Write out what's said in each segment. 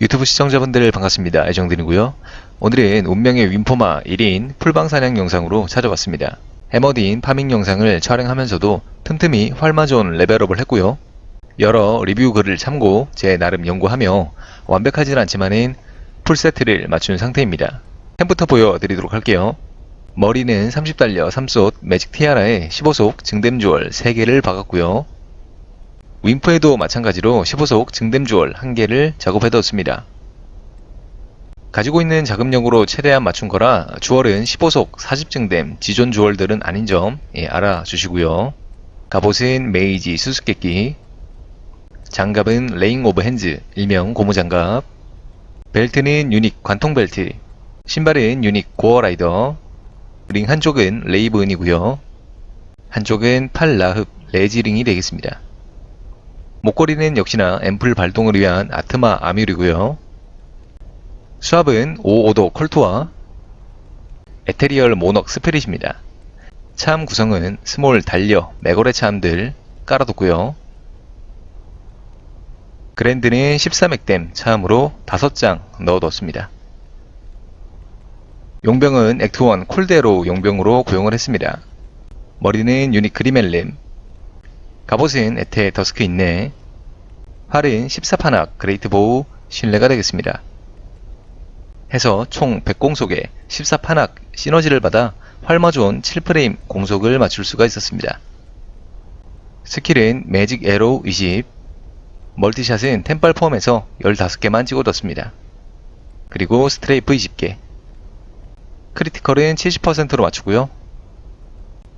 유튜브 시청자분들 반갑습니다. 애정드리고요. 오늘은 운명의 윈포마 1인 풀방 사냥 영상으로 찾아왔습니다. 해머딘 파밍 영상을 촬영하면서도 틈틈이 활마존 레벨업을 했고요. 여러 리뷰 글을 참고 제 나름 연구하며 완벽하진 않지만은 풀세트를 맞춘 상태입니다. 템부터 보여드리도록 할게요. 머리는 30달러 3솥 매직 티아라에 15속 증댐 주얼 3개를 박았고요. 윈프에도 마찬가지로 15속 증댐 주얼 1개를 작업해 뒀습니다. 가지고 있는 자금력으로 최대한 맞춘 거라 주얼은 15속 40 증댐 지존 주얼들은 아닌 점 예, 알아주시고요. 갑옷은 메이지 수수께끼 장갑은 레잉 오브 핸즈 일명 고무장갑 벨트는 유닉 관통 벨트 신발은 유닉 고어 라이더 링 한쪽은 레이븐이고요. 한쪽은 팔 라흡 레지링이 되겠습니다. 목걸이는 역시나 앰플 발동을 위한 아트마 아뮬이고요. 수압은 55도 컬투와 에테리얼 모넉 스피릿입니다. 참 구성은 스몰 달려 맥거레 참들 깔아뒀고요. 그랜드는 13액댐 참으로 5장 넣어뒀습니다. 용병은 액트원 콜데로 용병으로 고용을 했습니다. 머리는 유닉 그리멜림, 갑옷은 에테 더스크 있네, 활은 14판악 그레이트 보우 신뢰가 되겠습니다. 해서 총 100공속에 14판악 시너지를 받아 활마존 7프레임 공속을 맞출 수가 있었습니다. 스킬은 매직 에로우 20, 멀티샷은 템빨 포함해서 15개만 찍어뒀습니다. 그리고 스트레이프 20개, 크리티컬은 70%로 맞추고요.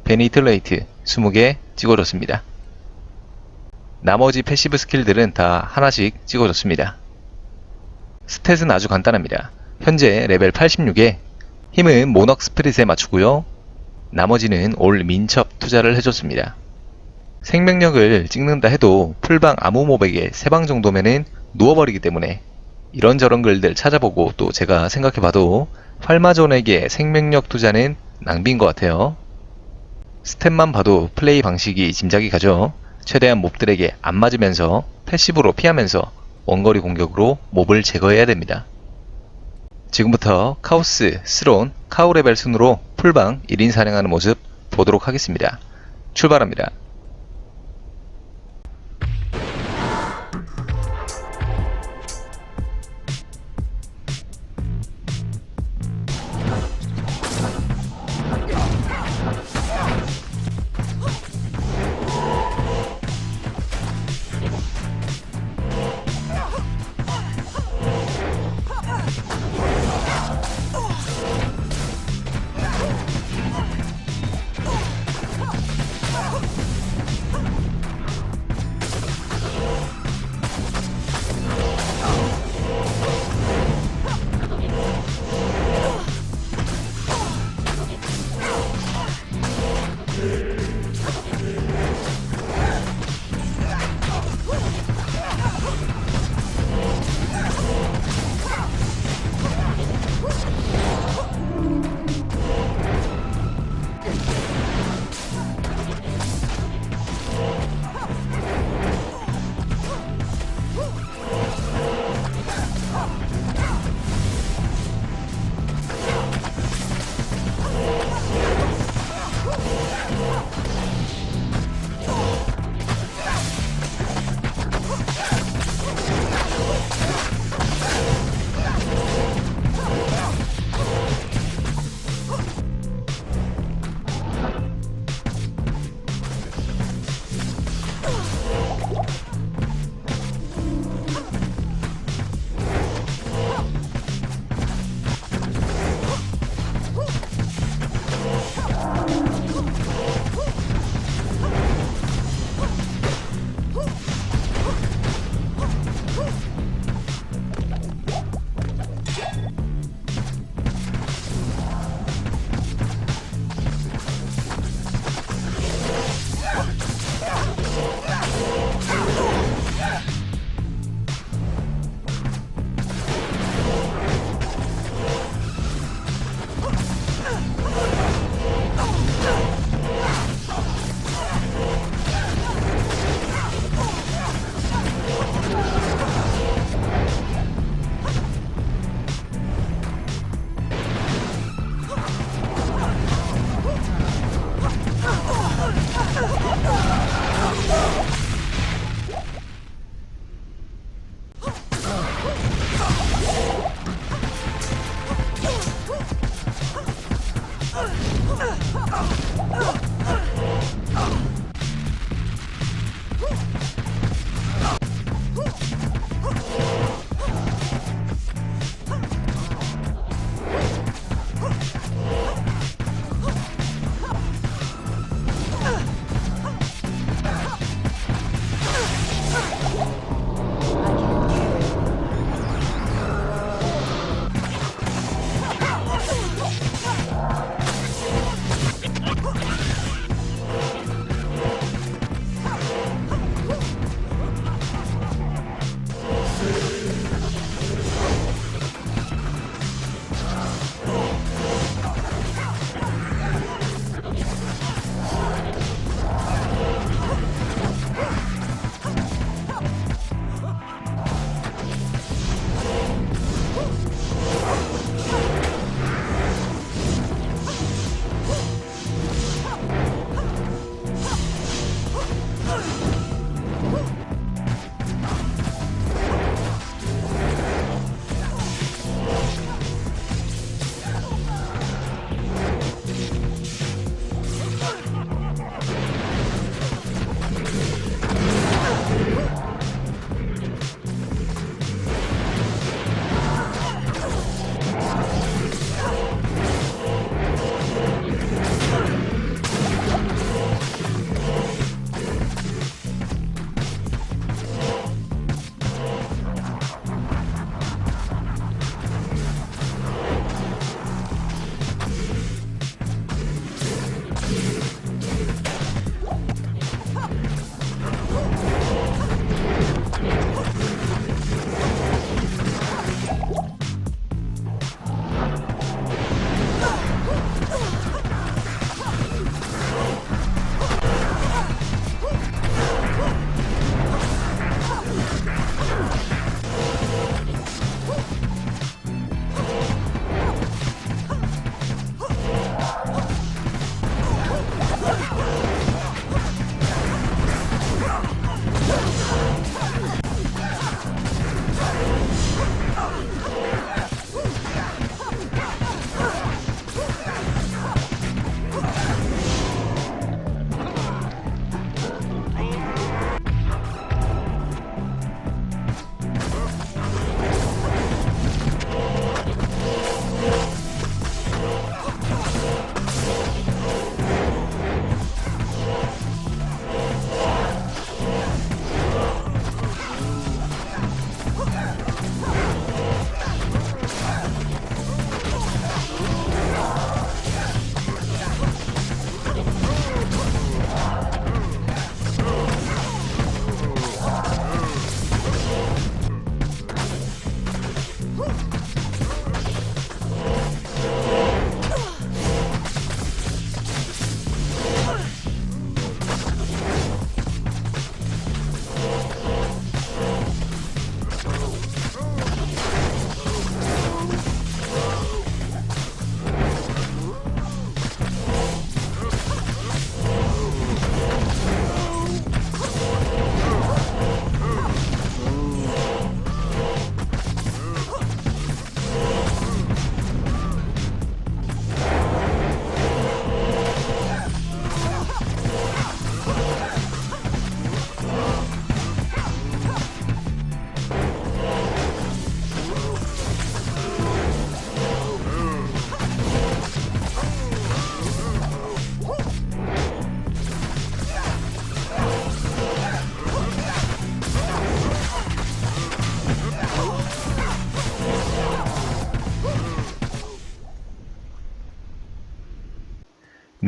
베니틀레이트 20개 찍어줬습니다. 나머지 패시브 스킬들은 다 하나씩 찍어줬습니다. 스탯은 아주 간단합니다. 현재 레벨 86에 힘은 모넉 스프릿에 맞추고요. 나머지는 올 민첩 투자를 해줬습니다. 생명력을 찍는다 해도 풀방 아무 모백에 3방 정도면은 누워버리기 때문에 이런저런 글들 찾아보고 또 제가 생각해봐도 활마존에게 생명력 투자는 낭비인 것 같아요. 스탯만 봐도 플레이 방식이 짐작이 가죠. 최대한 몹들에게 안 맞으면서 패시브로 피하면서 원거리 공격으로 몹을 제거해야 됩니다. 지금부터 카오스, 스론, 카우 레벨 순으로 풀방 1인 사냥하는 모습 보도록 하겠습니다. 출발합니다.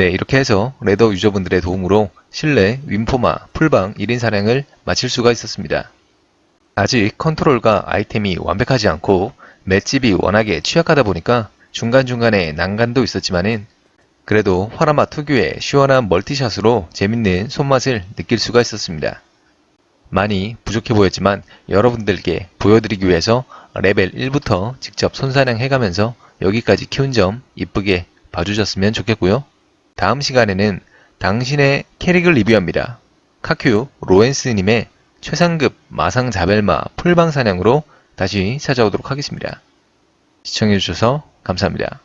네, 이렇게 해서 레더 유저분들의 도움으로 실내 윈포마 풀방 1인 사냥을 마칠 수가 있었습니다. 아직 컨트롤과 아이템이 완벽하지 않고 맷집이 워낙에 취약하다 보니까 중간중간에 난간도 있었지만은 그래도 화라마 특유의 시원한 멀티샷으로 재밌는 손맛을 느낄 수가 있었습니다. 많이 부족해 보였지만 여러분들께 보여드리기 위해서 레벨 1부터 직접 손사냥 해가면서 여기까지 키운 점 이쁘게 봐주셨으면 좋겠고요. 다음 시간에는 당신의 캐릭을 리뷰합니다. 카큐 로엔스님의 최상급 마상 자벨마 풀방 사냥으로 다시 찾아오도록 하겠습니다. 시청해주셔서 감사합니다.